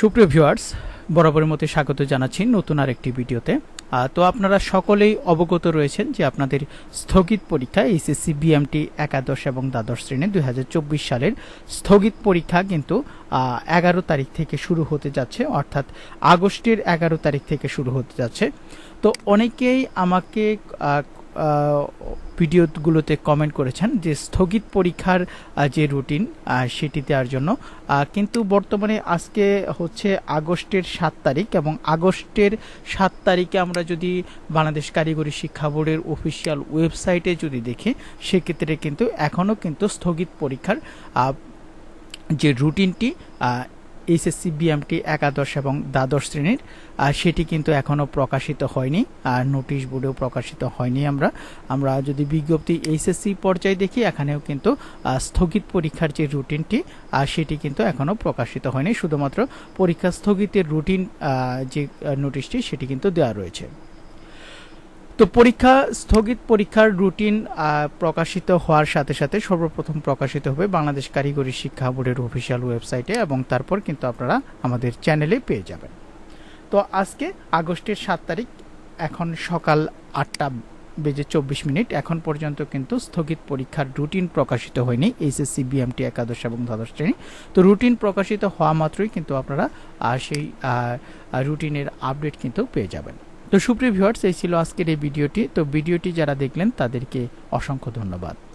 সুপ্রিয় ভিউয়ার্স বরাবরের মতো স্বাগত জানাচ্ছি নতুন আরেকটি ভিডিওতে। তো আপনারা সকলেই অবগত রয়েছেন যে আপনাদের স্থগিত পরীক্ষা এইচএসসি বিএমটি একাদশ এবং দ্বাদশ শ্রেণির দুই সালের স্থগিত পরীক্ষা কিন্তু এগারো তারিখ থেকে শুরু হতে যাচ্ছে, অর্থাৎ আগস্টের এগারো তারিখ থেকে শুরু হতে যাচ্ছে। তো অনেকেই আমাকে ভিডিওগুলোতে কমেন্ট করেছেন যে স্থগিত পরীক্ষার যে রুটিন সেটি দেওয়ার জন্য। কিন্তু বর্তমানে আজকে হচ্ছে আগস্টের সাত তারিখ এবং আগস্টের সাত তারিখে আমরা যদি বাংলাদেশ কারিগরি শিক্ষা বোর্ডের অফিসিয়াল ওয়েবসাইটে যদি দেখি, সেক্ষেত্রে কিন্তু এখনও কিন্তু স্থগিত পরীক্ষার যে রুটিনটি এইচএসসি বিএমটি, একাদশ এবং দ্বাদশ শ্রেণির, আর সেটি কিন্তু এখনও প্রকাশিত হয়নি, আর নোটিশ বোর্ডেও প্রকাশিত হয়নি আমরা। আমরা যদি বিজ্ঞপ্তি এইচএসসি পর্যায়ে দেখি, এখানেও কিন্তু স্থগিত পরীক্ষার যে রুটিনটি আর সেটি কিন্তু এখনও প্রকাশিত হয়নি। শুধুমাত্র পরীক্ষা স্থগিতের রুটিন যে নোটিশটি, সেটি কিন্তু দেওয়া রয়েছে। তো পরীক্ষা, স্থগিত পরীক্ষার রুটিন প্রকাশিত হওয়ার সাথে সাথে সর্বপ্রথম প্রকাশিত হবে বাংলাদেশ কারিগরি শিক্ষা বোর্ডের অফিসিয়াল ওয়েবসাইটে এবং তারপর কিন্তু আপনারা আমাদের চ্যানেলে পেয়ে যাবেন। তো আজকে আগস্টের সাত তারিখ, এখন সকাল আটটা বেজে চব্বিশ মিনিট, এখন পর্যন্ত কিন্তু স্থগিত পরীক্ষার রুটিন প্রকাশিত হয়নি, এইচএসসি, বিএমটি, একাদশ এবং দ্বাদশ শ্রেণি। তো রুটিন প্রকাশিত হওয়া মাত্রই কিন্তু আপনারা সেই রুটিনের আপডেট কিন্তু পেয়ে যাবেন। তো সুপ্রিয় ভিউয়ার্স, এই ছিল আজকের এই ভিডিওটি। তো ভিডিওটি যারা দেখলেন, তাদেরকে অসংখ্য ধন্যবাদ।